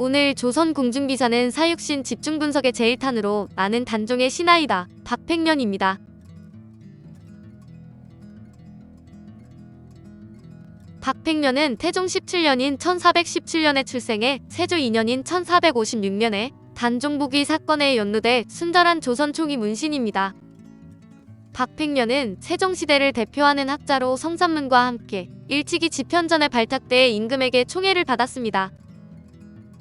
오늘 조선 공중비사는 사육신 집중 분석의 제1탄으로 나는 단종의 신하이다. 박팽년입니다. 박팽년은 태종 17년인 1417년에 출생해 세조 2년인 1456년에 단종복위 사건에 연루돼 순절한 조선 초기 문신입니다. 박팽년은 세종시대를 대표하는 학자로 성산문과 함께 일찍이 집현전에 발탁돼 임금에게 총애를 받았습니다.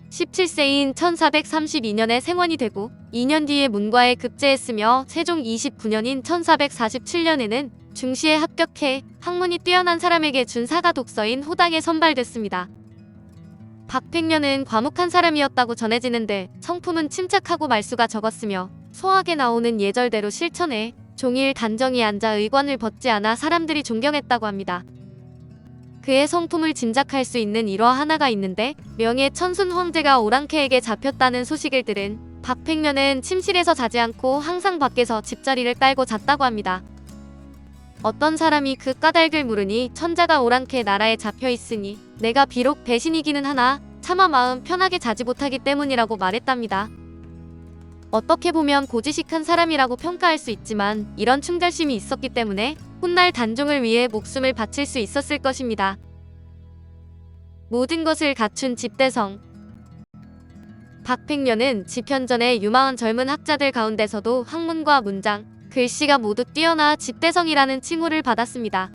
17세인 1432년에 생원이 되고 2년 뒤에 문과에 급제했으며 세종 29년인 1447년에는 중시에 합격해 학문이 뛰어난 사람에게 준 사가 독서인 호당에 선발됐습니다. 박팽년은 과묵한 사람이었다고 전해지는데 성품은 침착하고 말수가 적었으며 소하게 나오는 예절대로 실천해 종일 단정히 앉아 의관을 벗지 않아 사람들이 존경했다고 합니다. 그의 성품을 짐작할 수 있는 일화 하나가 있는데 명예 천순 황제가 오랑캐에게 잡혔다는 소식을 들은 박팽년은 침실에서 자지 않고 항상 밖에서 집자리를 깔고 잤다고 합니다. 어떤 사람이 그 까닭을 물으니 천자가 오랑캐 나라에 잡혀 있으니 내가 비록 배신이기는 하나 차마 마음 편하게 자지 못하기 때문이라고 말했답니다. 어떻게 보면 고지식한 사람이라고 평가할 수 있지만 이런 충절심이 있었기 때문에 훗날 단종을 위해 목숨을 바칠 수 있었을 것입니다. 모든 것을 갖춘 집대성 박팽년은 집현전에 유망한 젊은 학자들 가운데서도 학문과 문장, 글씨가 모두 뛰어나 집대성이라는 칭호를 받았습니다.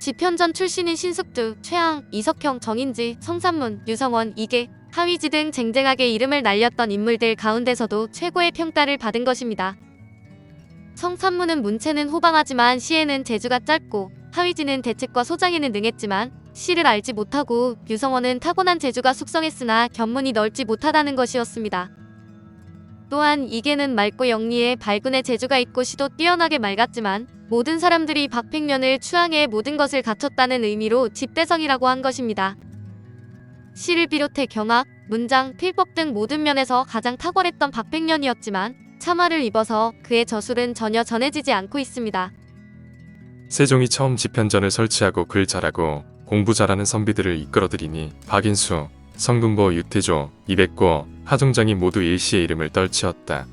집현전 출신인 신숙주, 최항, 이석형, 정인지, 성산문, 유성원, 이계, 하위지 등 쟁쟁하게 이름을 날렸던 인물들 가운데서도 최고의 평가를 받은 것입니다. 성산문은 문체는 호방하지만 시에는 재주가 짧고 하위지는 대책과 소장에는 능했지만 시를 알지 못하고 유성원은 타고난 재주가 숙성했으나 견문이 넓지 못하다는 것이었습니다. 또한 이계는 맑고 영리해 발군의 재주가 있고 시도 뛰어나게 맑았지만 모든 사람들이 박팽년을 추앙해 모든 것을 갖췄다는 의미로 집대성이라고 한 것입니다. 시를 비롯해 경악, 문장, 필법 등 모든 면에서 가장 탁월했던 박팽년이었지만 참화를 입어서 그의 저술은 전혀 전해지지 않고 있습니다. 세종이 처음 집현전을 설치하고 글 잘하고 공부 잘하는 선비들을 이끌어들이니 박인수, 성금보, 유태조, 이백고, 하종장이 모두 일시의 이름을 떨치었다.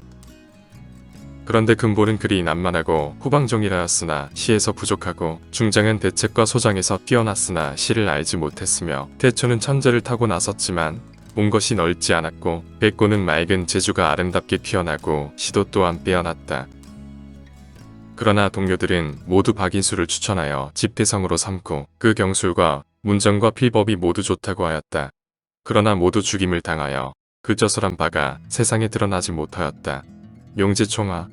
그런데 근보는 그리 난만하고 후방종이라였으나 시에서 부족하고 중장은 대책과 소장에서 뛰어났으나 시를 알지 못했으며 태초는 천재를 타고 나섰지만 본 것이 넓지 않았고 백고는 맑은 재주가 아름답게 피어나고 시도 또한 빼어났다. 그러나 동료들은 모두 박인수를 추천하여 집대성으로 삼고 그 경술과 문정과 필법이 모두 좋다고 하였다. 그러나 모두 죽임을 당하여 그 저술한 바가 세상에 드러나지 못하였다. 용지총화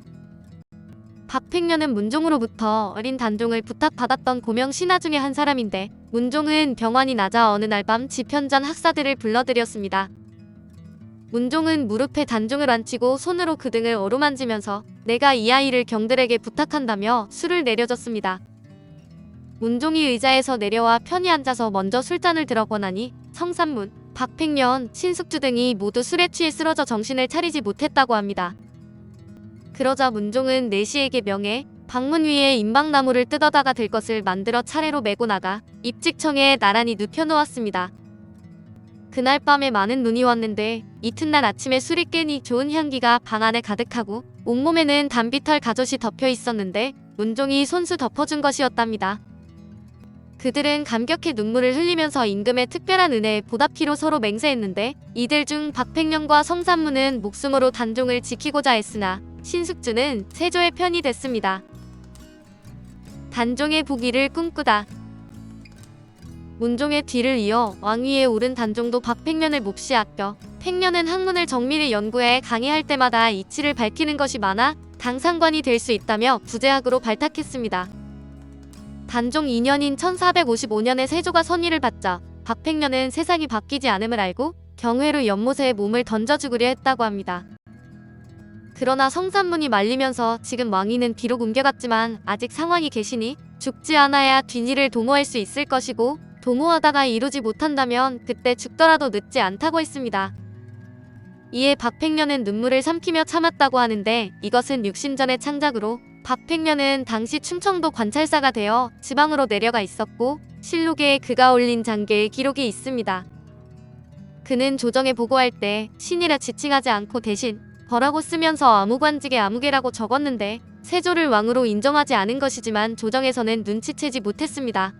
박팽년은 문종으로부터 어린 단종을 부탁받았던 고명 신하 중의 한 사람인데 문종은 병환이 낮아 어느 날밤 집현전 학사들을 불러들였습니다. 문종은 무릎에 단종을 앉히고 손으로 그 등을 어루만지면서 내가 이 아이를 경들에게 부탁한다며 술을 내려줬습니다. 문종이 의자에서 내려와 편히 앉아서 먼저 술잔을 들어 권하니 성산문, 박팽년, 신숙주 등이 모두 술에 취해 쓰러져 정신을 차리지 못했다고 합니다. 그러자 문종은 내시에게 명해 방문 위에 임박나무를 뜯어다가 들 것을 만들어 차례로 메고 나가 입직청에 나란히 눕혀놓았습니다. 그날 밤에 많은 눈이 왔는데 이튿날 아침에 술이 깨니 좋은 향기가 방 안에 가득하고 온몸에는 단비털 가젖이 덮여 있었는데 문종이 손수 덮어준 것이었답니다. 그들은 감격해 눈물을 흘리면서 임금의 특별한 은혜에 보답키로 서로 맹세했는데 이들 중 박팽년과 성산문은 목숨으로 단종을 지키고자 했으나 신숙주는 세조의 편이 됐습니다. 단종의 부귀를 꿈꾸다. 문종의 뒤를 이어 왕위에 오른 단종도 박팽년을 몹시 아껴 팽년은 학문을 정밀히 연구해 강의할 때마다 이치를 밝히는 것이 많아 당상관이 될 수 있다며 부제학으로 발탁했습니다. 단종 2년인 1455년에 세조가 선위를 받자 박팽년은 세상이 바뀌지 않음을 알고 경회로 연못에 몸을 던져주구려 했다고 합니다. 그러나 성산문이 말리면서 지금 왕위는 비록 옮겨갔지만 아직 상황이 계시니 죽지 않아야 뒷일을 도모할 수 있을 것이고 도모하다가 이루지 못한다면 그때 죽더라도 늦지 않다고 했습니다. 이에 박팽년은 눈물을 삼키며 참았다고 하는데 이것은 육신전의 창작으로 박팽년은 당시 충청도 관찰사가 되어 지방으로 내려가 있었고 실록에 그가 올린 장계의 기록이 있습니다. 그는 조정에 보고할 때 신이라 지칭하지 않고 대신 벌하고 쓰면서 아무관직의 아무개라고 적었는데 세조를 왕으로 인정하지 않은 것이지만 조정에서는 눈치채지 못했습니다.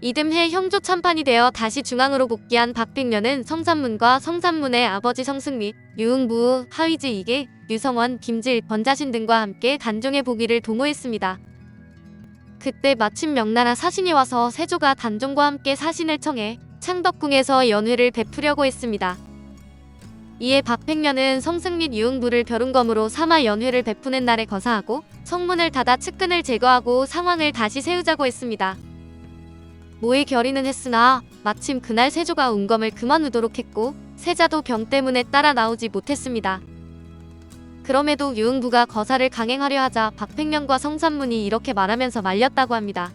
이듬해 형조 참판이 되어 다시 중앙으로 복귀한 박빙년은 성산문과 성산문의 아버지 성승리, 유흥부, 하위지 이계, 유성원, 김질, 번자신 등과 함께 단종의 보기를 도모했습니다. 그때 마침 명나라 사신이 와서 세조가 단종과 함께 사신을 청해 창덕궁에서 연회를 베푸려고 했습니다. 이에 박팽년은 성승 및 유흥부를 벼룬검으로 사마 연회를 베푸는 날에 거사하고 성문을 닫아 측근을 제거하고 상황을 다시 세우자고 했습니다. 모의 결의는 했으나 마침 그날 세조가 운검을 그만두도록 했고 세자도 병 때문에 따라 나오지 못했습니다. 그럼에도 유흥부가 거사를 강행하려 하자 박팽년과 성산문이 이렇게 말하면서 말렸다고 합니다.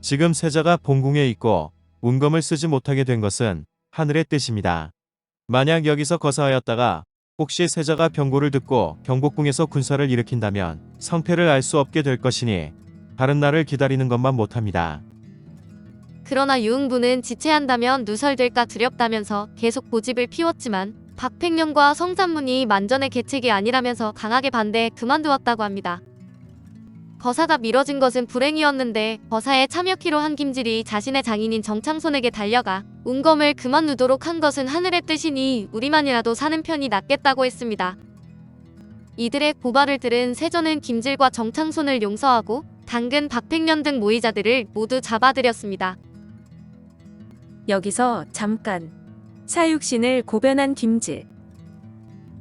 지금 세자가 본궁에 있고 운검을 쓰지 못하게 된 것은 하늘의 뜻입니다. 만약 여기서 거사하였다가 혹시 세자가 병고를 듣고 경복궁에서 군사를 일으킨다면 성패를 알 수 없게 될 것이니 다른 날을 기다리는 것만 못합니다. 그러나 유흥부는 지체한다면 누설될까 두렵다면서 계속 고집을 피웠지만 박팽년과 성산문이 만전의 계책이 아니라면서 강하게 반대해 그만두었다고 합니다. 거사가 미뤄진 것은 불행이었는데 거사에 참여키로 한 김질이 자신의 장인인 정창손에게 달려가 운검을 그만 두도록 한 것은 하늘의 뜻이니 우리만이라도 사는 편이 낫겠다고 했습니다. 이들의 고발을 들은 세조는 김질과 정창손을 용서하고 당근 박팽년 등 모의자들을 모두 잡아들였습니다. 여기서 잠깐 사육신을 고변한 김질.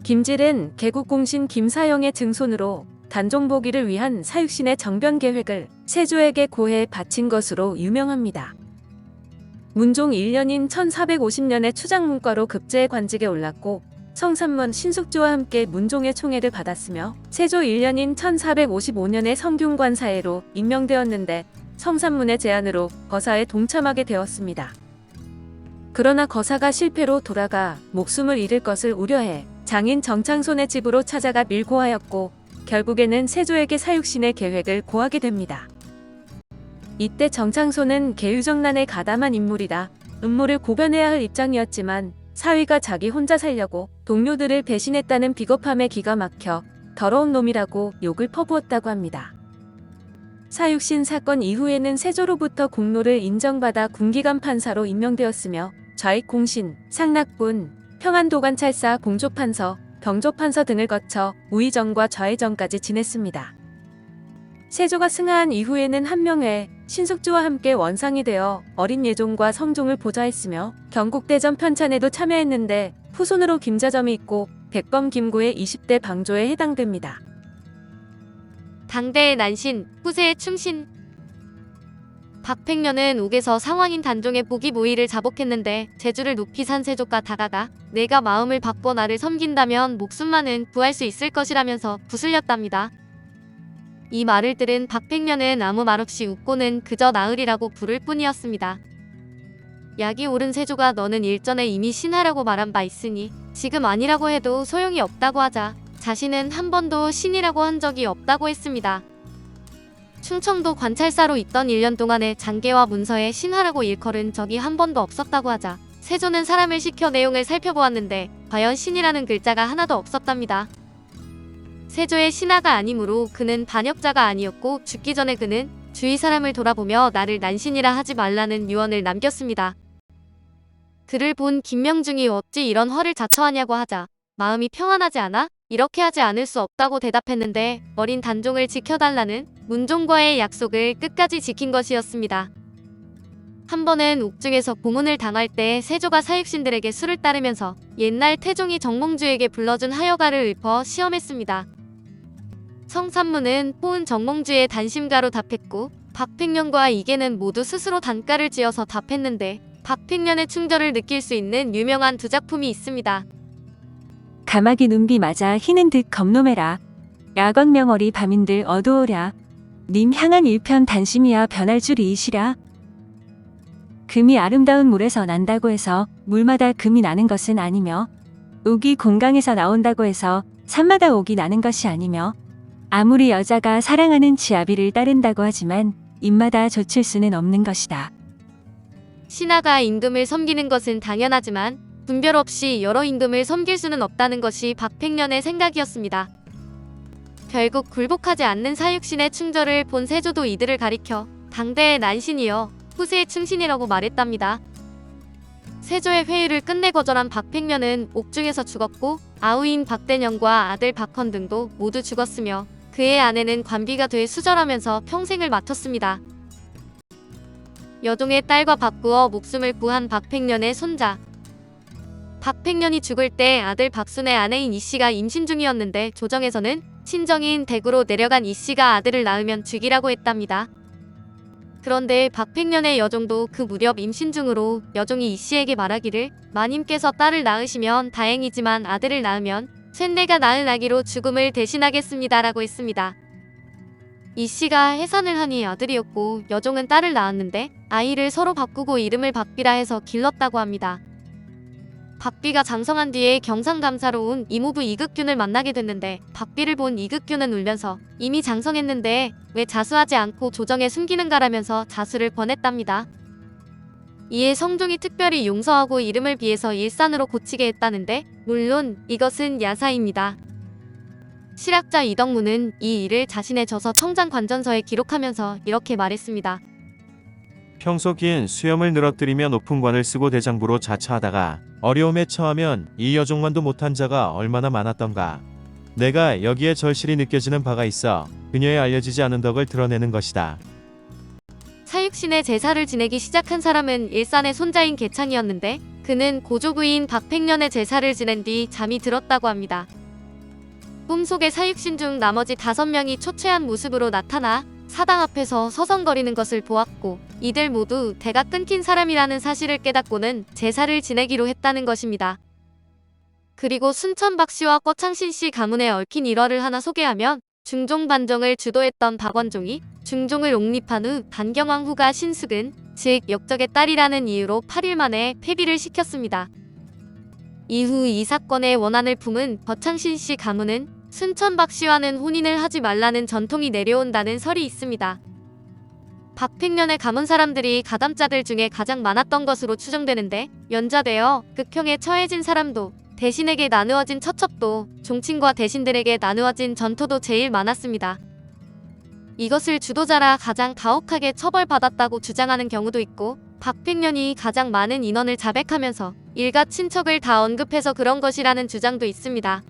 김질은 개국공신 김사영의 증손으로 단종보기를 위한 사육신의 정변 계획을 세조에게 고해 바친 것으로 유명합니다. 문종 1년인 1450년에 추장문과로 급제의 관직에 올랐고 성산문 신숙주와 함께 문종의 총애를 받았으며 세조 1년인 1455년에 성균관 사해로 임명되었는데 성산문의 제안으로 거사에 동참하게 되었습니다. 그러나 거사가 실패로 돌아가 목숨을 잃을 것을 우려해 장인 정창손의 집으로 찾아가 밀고하였고 결국에는 세조에게 사육신의 계획을 고하게 됩니다. 이때 정창손은 계유정난에 가담한 인물이다. 음모를 고변해야 할 입장이었지만 사위가 자기 혼자 살려고 동료들을 배신했다는 비겁함에 기가 막혀 더러운 놈이라고 욕을 퍼부었다고 합니다. 사육신 사건 이후에는 세조로부터 공로를 인정받아 군기관 판사로 임명되었으며 좌익 공신, 상락군, 평안도관찰사 공조판서, 병조판서 등을 거쳐 우의정과 좌의정까지 지냈습니다. 세조가 승하한 이후에는 한명회, 신숙주와 함께 원상이 되어 어린 예종과 성종을 보좌했으며 경국대전 편찬에도 참여했는데 후손으로 김자점이 있고 백범 김구의 20대 방조에 해당됩니다. 당대의 난신, 후세의 충신. 박팽년은 옥에서 상황인 단종의 보기 모의를 자복했는데 제주를 높이 산 세조가 다가가 내가 마음을 바꿔 나를 섬긴다면 목숨만은 구할 수 있을 것이라면서 부슬렸답니다. 이 말을 들은 박팽년은 아무 말 없이 웃고는 그저 나으리라고 부를 뿐이었습니다. 약이 오른 세조가 너는 일전에 이미 신하라고 말한 바 있으니 지금 아니라고 해도 소용이 없다고 하자 자신은 한 번도 신이라고 한 적이 없다고 했습니다. 충청도 관찰사로 있던 1년 동안에 장계와 문서에 신하라고 일컬은 적이 한 번도 없었다고 하자 세조는 사람을 시켜 내용을 살펴보았는데 과연 신이라는 글자가 하나도 없었답니다. 세조의 신하가 아니므로 그는 반역자가 아니었고 죽기 전에 그는 주위 사람을 돌아보며 나를 난신이라 하지 말라는 유언을 남겼습니다. 그를 본 김명중이 어찌 이런 허를 자처하냐고 하자 마음이 평안하지 않아? 이렇게 하지 않을 수 없다고 대답했는데 어린 단종을 지켜달라는 문종과의 약속을 끝까지 지킨 것이었습니다. 한 번은 옥중에서 고문을 당할 때 세조가 사육신들에게 술을 따르면서 옛날 태종이 정몽주에게 불러준 하여가를 읊어 시험했습니다. 성산문은 포은 정몽주의 단심가로 답했고 박팽년과 이계는 모두 스스로 단가를 지어서 답했는데 박팽년의 충절을 느낄 수 있는 유명한 두 작품이 있습니다. 가마귀 눈비 맞아 희는 듯 겁노매라. 야건 명월이 밤인들 어두우랴. 님 향한 일편 단심이야 변할 줄 이시랴. 금이 아름다운 물에서 난다고 해서 물마다 금이 나는 것은 아니며 옥이 공강에서 나온다고 해서 산마다 옥이 나는 것이 아니며 아무리 여자가 사랑하는 지아비를 따른다고 하지만 입마다 좇을 수는 없는 것이다. 신하가 임금을 섬기는 것은 당연하지만 분별 없이 여러 임금을 섬길 수는 없다는 것이 박팽년의 생각이었습니다. 결국 굴복하지 않는 사육신의 충절을 본 세조도 이들을 가리켜 당대의 난신이여 후세의 충신이라고 말했답니다. 세조의 회의를 끝내 거절한 박팽년은 옥중에서 죽었고 아우인 박대년과 아들 박헌 등도 모두 죽었으며 그의 아내는 관비가 돼 수절하면서 평생을 마쳤습니다. 여종의 딸과 바꾸어 목숨을 구한 박팽년의 손자. 박팽년이 죽을 때 아들 박순의 아내인 이씨가 임신 중이었는데 조정에서는 친정인 댁으로 내려간 이씨가 아들을 낳으면 죽이라고 했답니다. 그런데 박팽년의 여종도 그 무렵 임신 중으로 여종이 이씨에게 말하기를 마님께서 딸을 낳으시면 다행이지만 아들을 낳으면 쇳내가 낳은 아기로 죽음을 대신하겠습니다라고 했습니다. 이씨가 해산을 하니 아들이었고 여종은 딸을 낳았는데 아이를 서로 바꾸고 이름을 박비라 해서 길렀다고 합니다. 박비가 장성한 뒤에 경상감사로 온 이모부 이극균을 만나게 됐는데 박비를 본 이극균은 울면서 이미 장성했는데 왜 자수하지 않고 조정에 숨기는가라면서 자수를 권했답니다. 이에 성종이 특별히 용서하고 이름을 비해서 일산으로 고치게 했다는데 물론 이것은 야사입니다. 실학자 이덕무는 이 일을 자신의 저서 청장 관전서에 기록하면서 이렇게 말했습니다. 평소 긴 수염을 늘어뜨리며 높은 관을 쓰고 대장부로 자처하다가 어려움에 처하면 이 여종만도 못한 자가 얼마나 많았던가. 내가 여기에 절실히 느껴지는 바가 있어 그녀의 알려지지 않은 덕을 드러내는 것이다. 사육신의 제사를 지내기 시작한 사람은 일산의 손자인 개창이었는데 그는 고조부인 박팽년의 제사를 지낸 뒤 잠이 들었다고 합니다. 꿈속의 사육신 중 나머지 다섯 명이 초췌한 모습으로 나타나 사당 앞에서 서성거리는 것을 보았고 이들 모두 대가 끊긴 사람이라는 사실을 깨닫고는 제사를 지내기로 했다는 것입니다. 그리고 순천 박씨와 꺼창신 씨 가문에 얽힌 일화를 하나 소개하면 중종 반정을 주도했던 박원종이 중종을 옹립한 후 단경왕 후가 신숙은 즉 역적의 딸이라는 이유로 8일 만에 폐비를 시켰습니다. 이후 이 사건의 원한을 품은 거창신 씨 가문은 순천 박 씨와는 혼인을 하지 말라는 전통이 내려온다는 설이 있습니다. 박팽년의 가문 사람들이 가담자들 중에 가장 많았던 것으로 추정되는데 연좌되어 극형에 처해진 사람도 대신에게 나누어진 처첩도 종친과 대신들에게 나누어진 전토도 제일 많았습니다. 이것을 주도자라 가장 가혹하게 처벌받았다고 주장하는 경우도 있고 박팽년이 가장 많은 인원을 자백하면서 일가 친척을 다 언급해서 그런 것이라는 주장도 있습니다.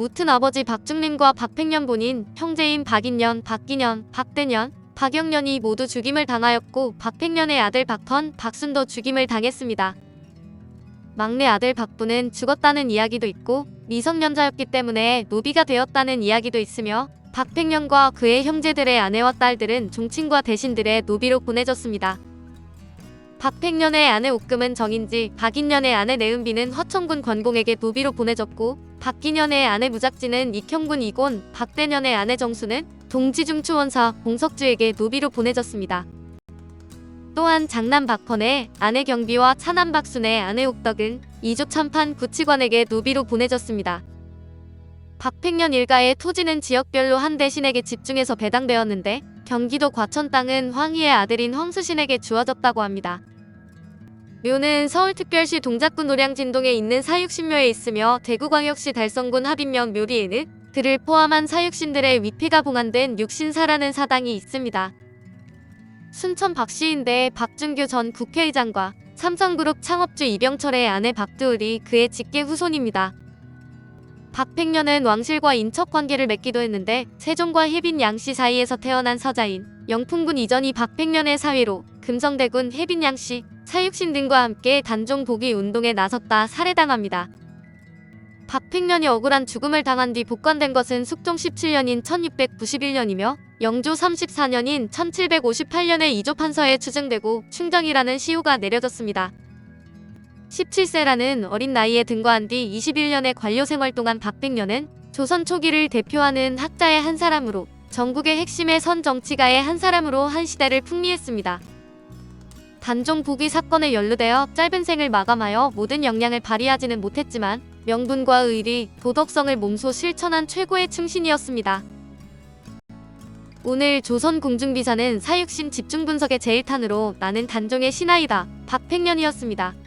무튼 아버지 박중림과 박팽년 본인, 형제인 박인년, 박기년, 박대년, 박영년이 모두 죽임을 당하였고 박팽년의 아들 박헌, 박순도 죽임을 당했습니다. 막내 아들 박부는 죽었다는 이야기도 있고 미성년자였기 때문에 노비가 되었다는 이야기도 있으며 박팽년과 그의 형제들의 아내와 딸들은 종친과 대신들의 노비로 보내졌습니다. 박팽년의 아내 옥금은 정인지, 박인년의 아내 내은비는 화천군 관공에게 노비로 보내졌고 박기년의 아내 무작지는 익형군 이곤, 박대년의 아내 정수는 동지중추원사 봉석주에게 노비로 보내졌습니다. 또한 장남 박헌의 아내 경비와 차남 박순의 아내 옥덕은 이조 참판 구치관에게 노비로 보내졌습니다. 박팽년 일가의 토지는 지역별로 한 대신에게 집중해서 배당되었는데 경기도 과천 땅은 황희의 아들인 황수신에게 주어졌다고 합니다. 묘는 서울특별시 동작구 노량진동에 있는 사육신묘에 있으며 대구광역시 달성군 합인면 묘리에는 그를 포함한 사육신들의 위패가 봉안된 육신사라는 사당이 있습니다. 순천 박씨인데 박준규 전 국회의장과 삼성그룹 창업주 이병철의 아내 박두을이 그의 직계 후손입니다. 박팽년은 왕실과 인척 관계를 맺기도 했는데 세종과 혜빈 양씨 사이에서 태어난 서자인 영풍군 이전이 박팽년의 사위로 금성대군 혜빈 양씨, 사육신 등과 함께 단종 복위 운동에 나섰다 살해당합니다. 박팽년이 억울한 죽음을 당한 뒤 복관된 것은 숙종 17년인 1691년이며 영조 34년인 1758년에 이조 판서에 추증되고 충정이라는 시효가 내려졌습니다. 17세라는 어린 나이에 등과한 뒤 21년의 관료 생활 동안 박백년은 조선 초기를 대표하는 학자의 한 사람으로 전국의 핵심의 선 정치가의 한 사람으로 한 시대를 풍미했습니다. 단종 복위 사건에 연루되어 짧은 생을 마감하여 모든 역량을 발휘하지는 못했지만 명분과 의리, 도덕성을 몸소 실천한 최고의 충신이었습니다. 오늘 조선 공중비사는 사육신 집중 분석의 제일탄으로 나는 단종의 신하이다. 박팽년이었습니다.